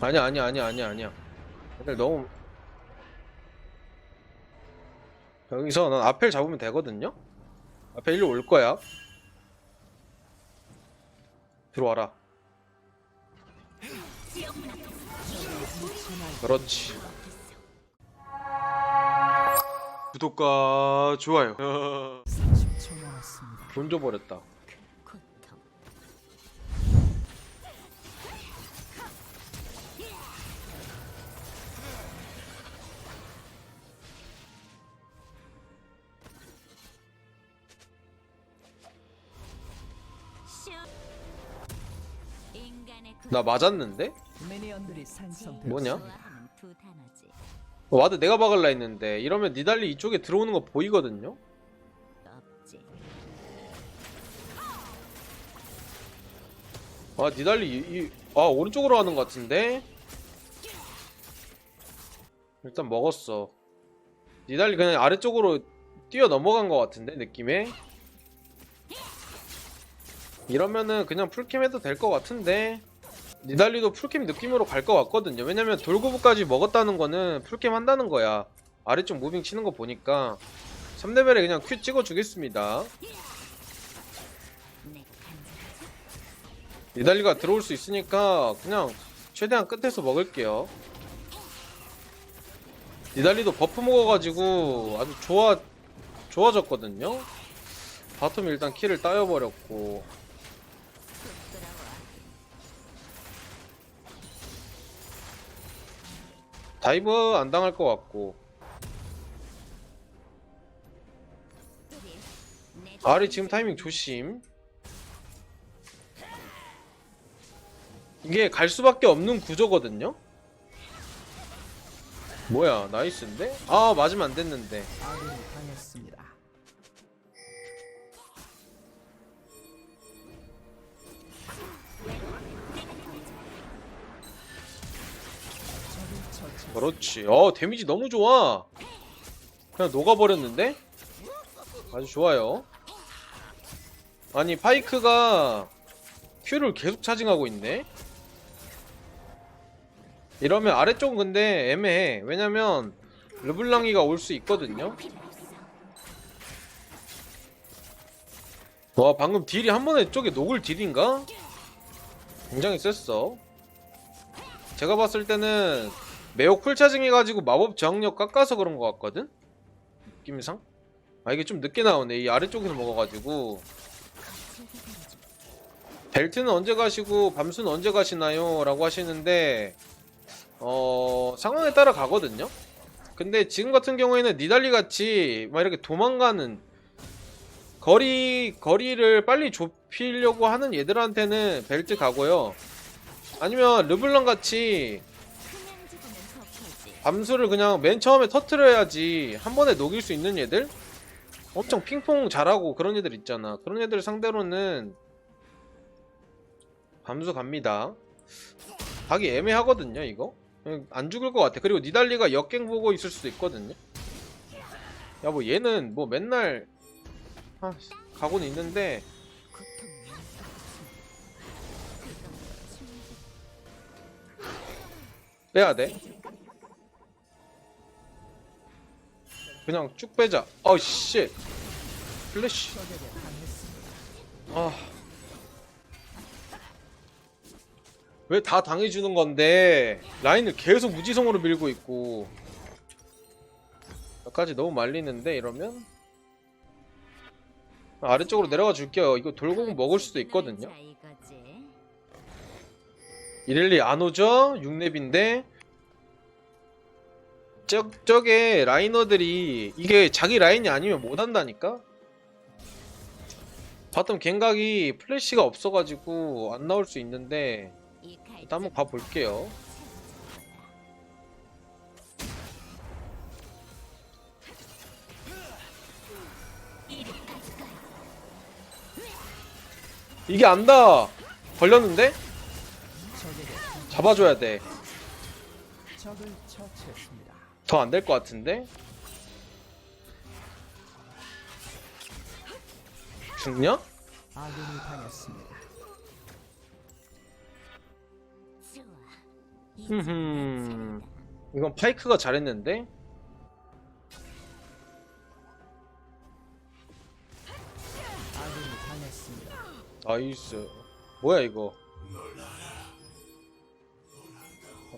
아니야 아니야 아니야 아니야 아니야. 애들 너무 여기서 난 앞을 잡으면 되거든요? 앞에 일로 올 거야. 들어와라. 그렇지. 구독과 좋아요. 30초 남았습니다. 돈 줘버렸다 나 맞았는데? 뭐냐? 와드 내가 박을라 했는데 이러면 니달리 이쪽에 들어오는 거 보이거든요? 아 니달리 이, 이- 아 오른쪽으로 하는 것 같은데 일단 먹었어 니달리 그냥 아래쪽으로 뛰어 넘어간 것 같은데 느낌에 이러면은 그냥 풀캠 해도 될 것 같은데 니달리도 풀캠 느낌으로 갈 것 같거든요 왜냐면 돌고부까지 먹었다는 거는 풀캠 한다는 거야 아래쪽 무빙 치는 거 보니까 3레벨에 그냥 큐 찍어 주겠습니다. 니달리가 들어올 수 있으니까 그냥 최대한 끝에서 먹을게요. 니달리도 버프 먹어가지고 아주 좋아 좋아졌거든요. 바텀 일단 킬을 따여버렸고 다이브 안 당할 것 같고 내 아리 지금 타이밍 조심. 이게 갈 수밖에 없는 구조거든요. 뭐야 나이스인데? 아 맞으면 안 됐는데. 그렇지. 어, 데미지 너무 좋아. 그냥 녹아버렸는데? 아주 좋아요. 아니, 파이크가 큐를 계속 차징하고 있네? 이러면 아래쪽은 근데 애매해. 왜냐면, 르블랑이가 올 수 있거든요? 와, 방금 딜이 한 번에 쪽에 녹을 딜인가? 굉장히 셌어. 제가 봤을 때는 매우 쿨 차징 해가지고 마법 저항력 깎아서 그런 것 같거든? 느낌상? 아 이게 좀 늦게 나오네 이 아래쪽에서 먹어가지고 벨트는 언제 가시고 밤수는 언제 가시나요? 라고 하시는데 어... 상황에 따라 가거든요? 근데 지금 같은 경우에는 니달리 같이 막 이렇게 도망가는 거리 거리를 빨리 좁히려고 하는 얘들한테는 벨트 가고요 아니면 르블랑 같이 밤수를 그냥 맨 처음에 터트려야지 한 번에 녹일 수 있는 얘들? 엄청 핑퐁 잘하고 그런 애들 있잖아. 그런 애들 상대로는 밤수 갑니다. 가기 애매하거든요, 이거. 안 죽을 것 같아. 그리고 니달리가 역갱 보고 있을 수도 있거든요. 야, 뭐 얘는 뭐 맨날 아, 가고는 있는데 고통이 빼야 돼. 그냥 쭉 빼자. 어씨. 플래시. 아. 왜 다 당해주는 건데 라인을 계속 무지성으로 밀고 있고 여기까지 너무 말리는데 이러면 아래쪽으로 내려가 줄게요 이거 돌고공 먹을 수도 있거든요. 이렐리 안 오죠? 6렙인데 저, 저게 라이너들이 이게 자기 라인이 아니면 못 한다니까? 바텀 갱각이 플래시가 없어가지고 안 나올 수 있는데 일단 한번 봐볼게요 이게 안다 걸렸는데? 잡아줘야 돼. 더 안 될 것 같은데? 죽냐? 아군이 당했습니다. 흠흠. 이건 파이크가 잘했는데 아군이 당했습니다. 나이스 뭐야 이거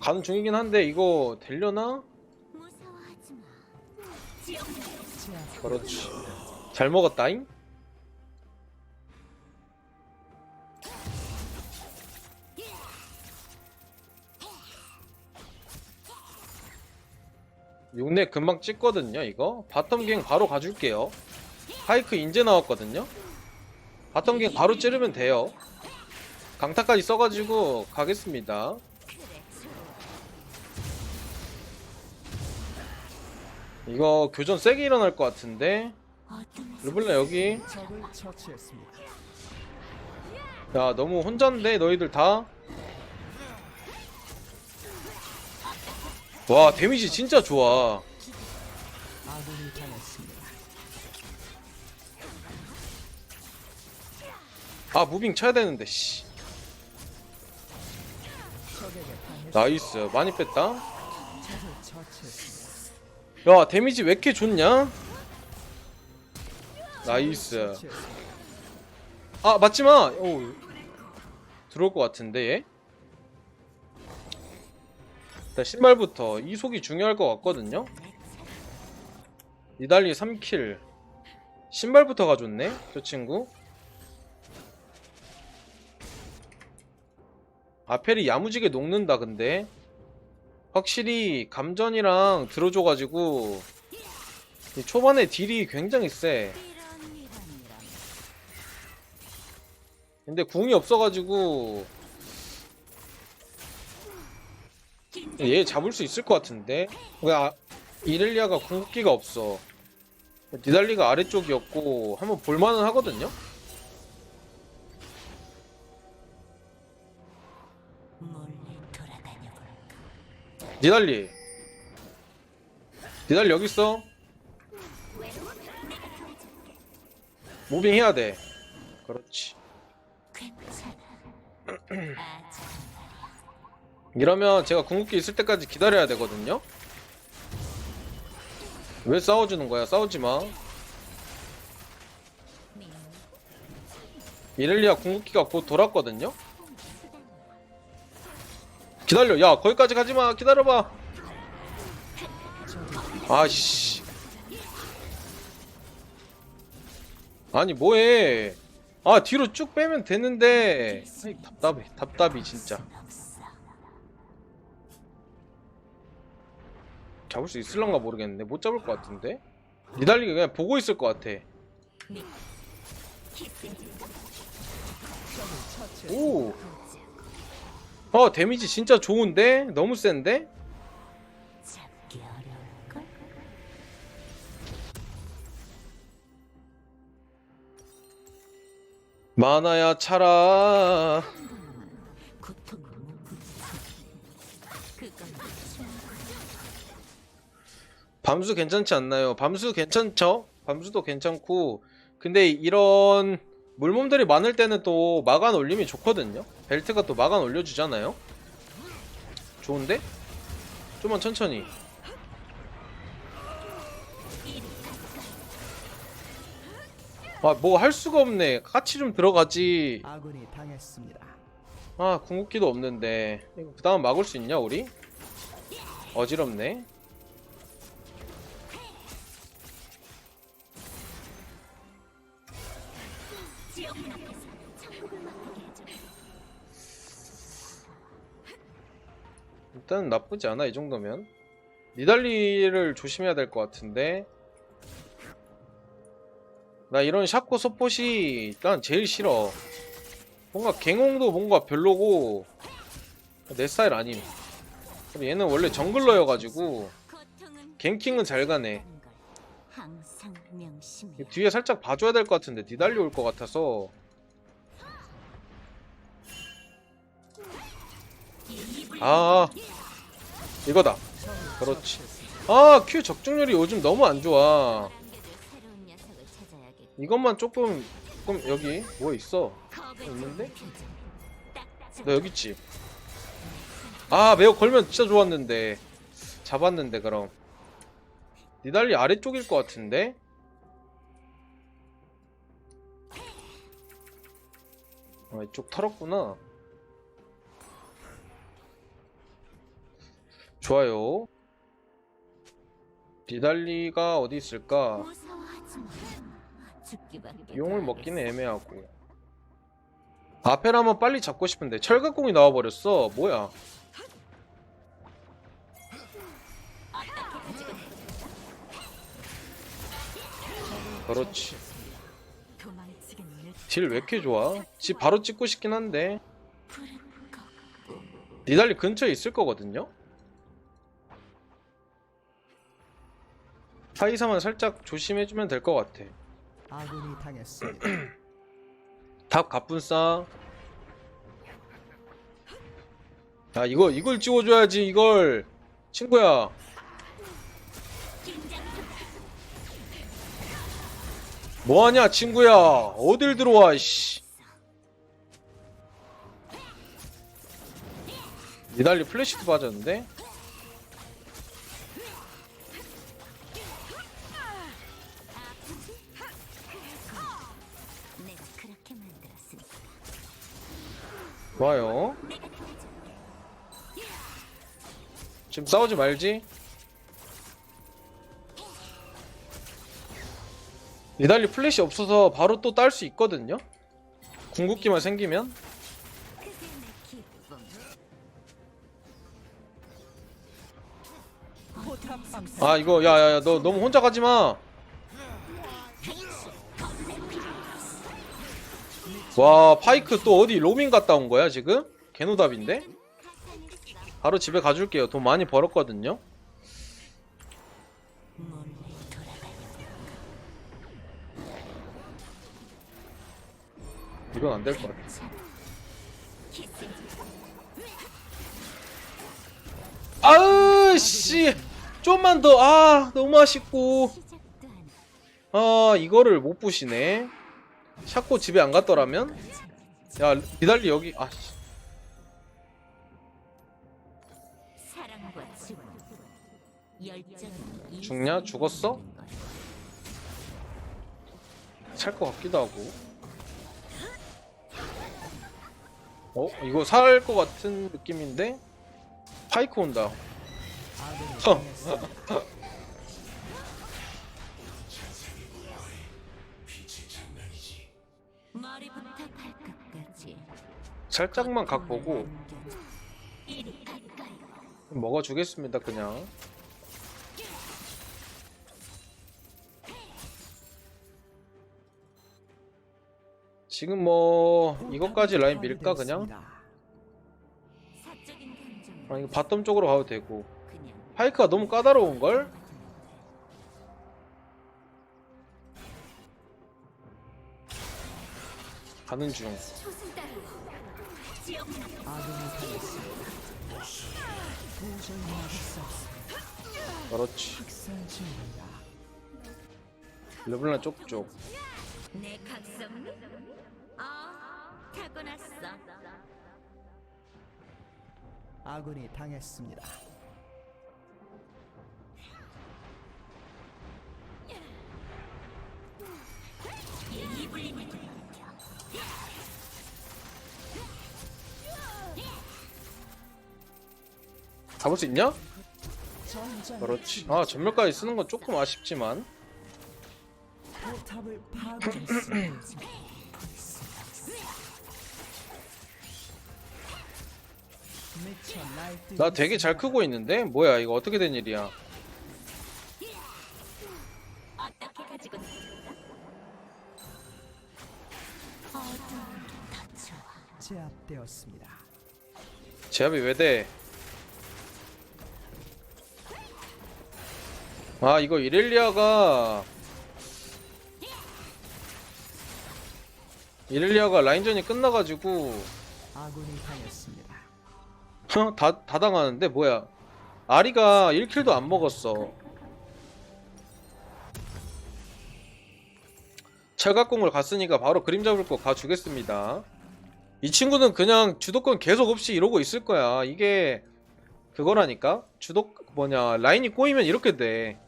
가는 중이긴 한데 이거 되려나? 그렇지. 잘 먹었다잉? 육내 금방 찍거든요 이거. 바텀 갱 바로 가줄게요. 파이크 인제 나왔거든요? 바텀 갱 바로 찌르면 돼요. 강타까지 써가지고 가겠습니다 이거 교전 세게 일어날 것 같은데 르블라 여기. 야 너무 혼잔데 너희들 다? 와 데미지 진짜 좋아. 아 무빙 쳐야 되는데 씨. 나이스 많이 뺐다. 야 데미지 왜 이렇게 좋냐? 나이스. 아 맞지마 오 들어올 것 같은데 얘? 일단 신발부터 이 속이 중요할 것 같거든요 니달리 3킬 신발부터 가줬네 저 친구 아펠이 야무지게 녹는다 근데 확실히 감전이랑 들어줘가지고 이 초반에 딜이 굉장히 세. 근데 궁이 없어가지고 얘 잡을 수 있을 것 같은데? 왜 아, 이렐리아가 궁극기가 없어. 니달리가 아래쪽이었고 한번 볼만은 하거든요 니달리. 니달리 여기 있어. 무빙 해야 돼. 그렇지. 이러면 제가 궁극기 있을 때까지 기다려야 되거든요? 왜 싸워주는 거야? 싸우지마. 민 이렐리아 궁극기가 곧 돌았거든요 기다려. 야 거기까지 가지마. 기다려봐. 아씨. 아니 뭐해. 아 뒤로 쭉 빼면 되는데. 답답해. 답답이 진짜. 잡을 수 있을란가 모르겠는데. 못 잡을 것 같은데? 니달리가 그냥 보고 있을 것 같아. 오 어, 데미지 진짜 좋은데? 너무 센데? 만화야 차라 밤수 괜찮지 않나요? 밤수 괜찮죠? 밤수도 괜찮고 근데 이런 물몸들이 많을 때는 또 마간 올림이 좋거든요 벨트가 또 마간 올려주잖아요 좋은데? 좀만 천천히 아 뭐 할 수가 없네 같이 좀 들어가지 아군이 당했습니다. 아 궁극기도 없는데 이거 그 다음 막을 수 있냐 우리? 어지럽네 일단 나쁘지 않아 이 정도면. 니달리를 조심해야 될 것 같은데. 나 이런 샤코 서폿이 일단 제일 싫어. 뭔가 갱홍도 뭔가 별로고 내 스타일 아님. 그리고 얘는 원래 정글러여가지고 갱킹은 잘 가네. 뒤에 살짝 봐줘야 될 것 같은데 니달리 올 것 같아서. 아 이거다. 그렇지. 아큐 적중률이 요즘 너무 안 좋아. 이것만 조금 조금 여기 뭐 있어? 있는데? 너 여기 있지? 아 매우 걸면 진짜 좋았는데. 잡았는데 그럼. 니달리 아래쪽일 것 같은데? 아 이쪽 털었구나 좋아요 니달리가 어디 있을까 용을 먹기는 애매하고 아페라만 빨리 잡고 싶은데 철갑공이 나와버렸어 뭐야 그렇지 딜 왜 이렇게 좋아? 지 바로 찍고 싶긴 한데. 니달리 근처에 있을 거거든요? 하이사만 살짝 조심해주면 될 것 같아. 아군이 당했습니다. 답 갑분싸. 야 이거 이걸 찍어줘야지 이걸. 친구야. 뭐하냐 친구야. 어딜 들어와 씨. 니달리 플래시도 빠졌는데 좋아요. 지금 싸우지 말지? 니달리 플래시 없어서 바로 또 딸 수 있거든요? 궁극기만 생기면. 아 이거 야야야 너 너무 혼자 가지마 와 파이크 또 어디 로밍 갔다 온 거야 지금? 개노답인데? 바로 집에 가줄게요 돈 많이 벌었거든요. 이건 안 될 것 같아 기승. 아으 씨 좀만 더 아 너무 아쉽고 아 이거를 못 부시네 샤코 집에 안 갔더라면 야 니달리 여기 아 씨. 사랑과 죽음. 열정이 죽냐? 죽었어? 살것 같기도 하고 어? 이거 살 것 같은 느낌인데? 파이크 온다 살짝만 각 보고. 먹어주겠습니다 그냥 지금 뭐 이것까지 라인 밀까 그냥? 아 이거 바텀 쪽으로 가도 되고 그냥 파이크가 너무 까다로운걸? 가는 중 그렇지. 르블란 쪽쪽 내 각성미? 어, 타고났어. 아군이 당했습니다. 잡을 수 있냐? 그렇지 아 전멸까지 쓰는 건 조금 아쉽지만 나 되게 잘. 크고 있는데? 뭐야 이거 어떻게 된 일이야. 제압되었습니다. 제압이 왜 돼? 아 이거 이렐리아가 이렐리아가 라인전이 끝나가지고 당했습니다. 다, 다 당하는데? 뭐야? 아리가 1킬도 안 먹었어. 철갑공을 갔으니까 바로 그림 잡을 거 가주겠습니다. 이 친구는 그냥 주도권 계속 없이 이러고 있을 거야. 이게 그거라니까? 주독 뭐냐 라인이 꼬이면 이렇게 돼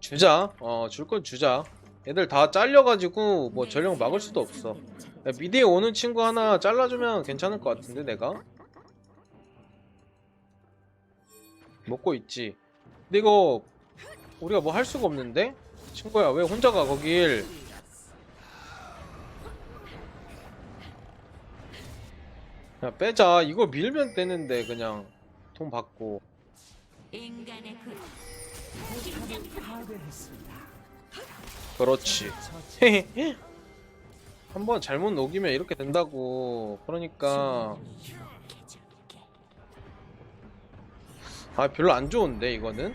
주자. 어 줄 건 주자. 애들 다 잘려가지고 뭐 전령 막을 수도 없어. 야, 미드에 오는 친구 하나 잘라주면 괜찮을 것 같은데 내가? 먹고 있지. 근데 이거 우리가 뭐 할 수가 없는데? 친구야 왜 혼자 가 거길? 야 빼자. 이거 밀면 되는데 그냥. 돈 받고. 인간의 그 그렇지 처치. 한번 잘못 녹이면 이렇게 된다고 그러니까. 아 별로 안 좋은데 이거는.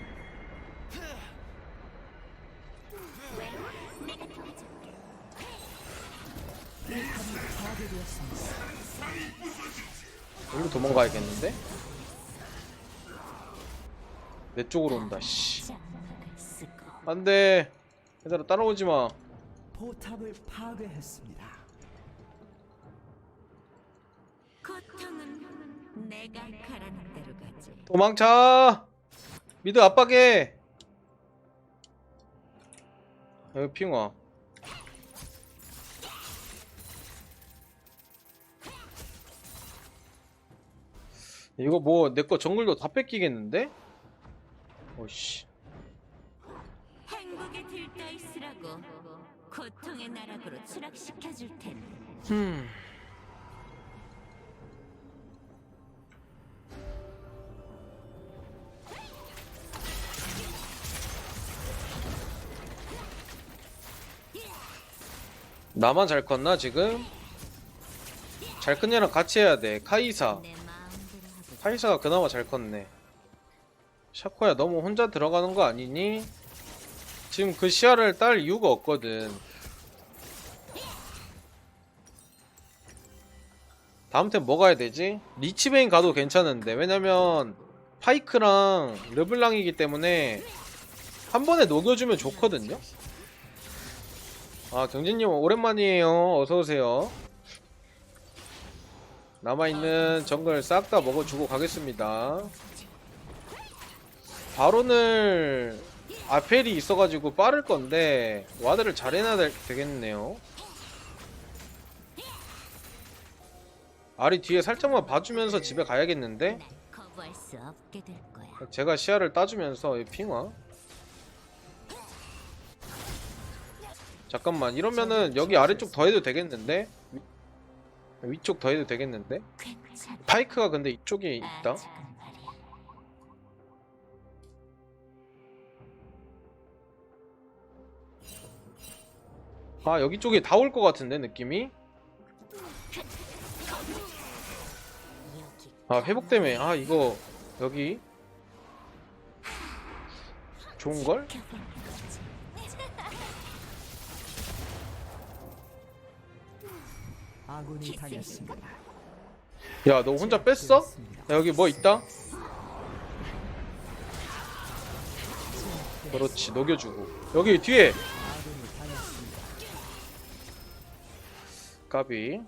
여기로 도망가야겠는데 내 쪽으로 온다 씨 안돼 얘들아 따라오지 마 포탑을 파괴했습니다. 고통은 내가 가라는 대로 가지. 도망쳐 미드 압박해 여기 핑화 이거 뭐 내 거 정글도 다 뺏기겠는데? 오씨 행복에 들떠 있으라고 고통의 나락으로 추락시켜 줄 테니. 흠 나만 잘 컸나 지금? 잘 큰 애랑 같이 해야 돼 카이사 내 마음대로 하고 카이사가 그나마 잘 컸네 샤코야 너무 혼자 들어가는 거 아니니? 지금 그 시야를 딸 이유가 없거든. 다음 템 뭐 가야 되지? 리치베인 가도 괜찮은데. 왜냐면 파이크랑 르블랑이기 때문에 한 번에 녹여주면 좋거든요? 아 경진님 오랜만이에요. 어서오세요. 남아있는 정글 싹 다 먹어주고 가겠습니다. 바론을 아펠이 있어가지고 빠를 건데 와드를 잘 해놔야 될- 되겠네요. 아리 뒤에 살짝만 봐주면서 집에 가야겠는데. 제가 시야를 따주면서 이 핑화. 잠깐만 이러면은 여기 아래쪽 더 해도 되겠는데? 위- 위쪽 더 해도 되겠는데. 파이크가 근데 이쪽에 있다 아 여기 쪽에 다 올 것 같은데 느낌이 아 회복 때문에 아 이거 여기 좋은걸? 아군이 당했습니다. 야 너 혼자 뺐어? 야, 여기 뭐 있다? 그렇지 녹여주고 여기 뒤에 까비.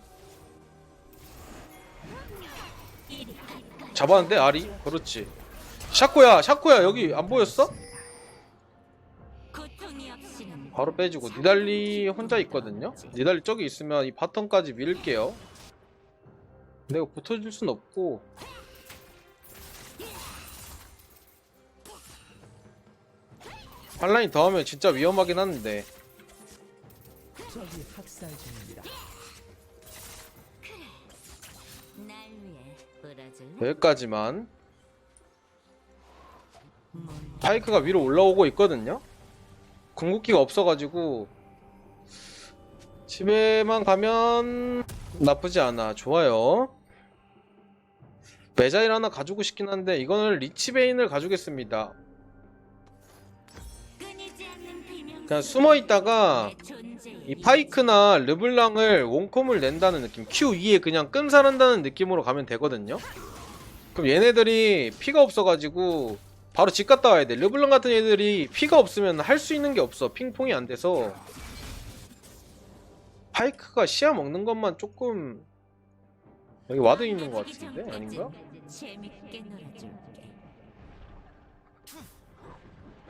잡았는데 아리? 그렇지. 샤코야 샤코야 여기 안 보였어? 바로 빼주고. 니달리 혼자 있거든요? 니달리 저기 있으면 이 바텀까지 밀게요. 내가 붙어줄 순 없고. 한 라인 더 하면 진짜 위험하긴 한데 여기까지만. 몸 파이크가 위로 올라오고 있거든요? 궁극기가 없어가지고 집에만 가면 나쁘지 않아. 좋아요. 메자일 하나 가지고 싶긴 한데 이거는 리치베인을 가지겠습니다. 그냥 숨어 있다가 내 존재의 이 파이크나 르블랑을 원콤을 낸다는 느낌 Q2에 그냥 끈살한다는 느낌으로 가면 되거든요? 그럼 얘네들이 피가 없어가지고 바로 집 갔다 와야 돼. 르블랑 같은 애들이 피가 없으면 할 수 있는 게 없어. 핑퐁이 안 돼서. 파이크가 시야 먹는 것만 조금 여기 와드 있는 것 같은데? 아닌가?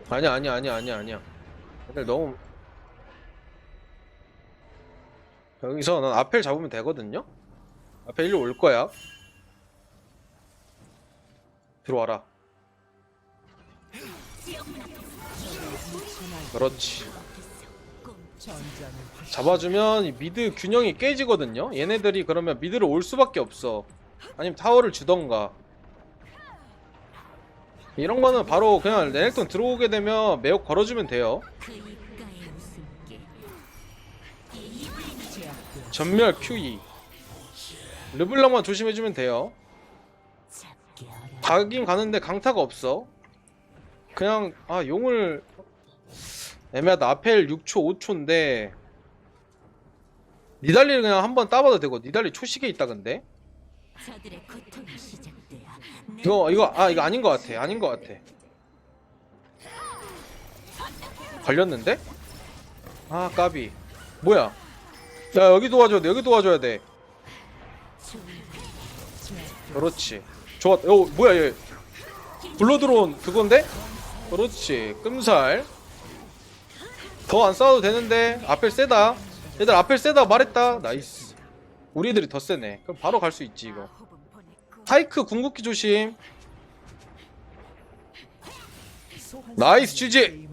아니야 아니야 아니야 아니야 아니야. 애들 너무 여기서 난 앞을 잡으면 되거든요? 앞에 일로 올 거야. 들어와라. 그렇지. 잡아주면 이 미드 균형이 깨지거든요? 얘네들이 그러면 미드를 올 수밖에 없어. 아니면 타워를 주던가. 이런 거는 바로 그냥 레넥톤 들어오게 되면 매혹 걸어주면 돼요 전멸 QE 르블랑만 조심해주면 돼요. 가긴 가는데 강타가 없어. 그냥 아 용을 애매하다. 아펠 6초 5초인데 니달리를 그냥 한번 따봐도 되고 니달리 초식에 있다 근데. 이거 이거 아 이거 아닌 것 같아. 아닌 것 같아. 걸렸는데? 아 까비. 뭐야 야 여기 도와줘야 돼 여기 도와줘야 돼. 그렇지. 좋았 어 뭐야 얘. 들어온 그건데? 그렇지 끔살. 더 안 싸워도 되는데 앞에 세다. 얘들 앞에 세다 말했다. 나이스. 우리 애들이 더 세네. 그럼 바로 갈 수 있지 이거. 파이크 궁극기 조심. 나이스, GG.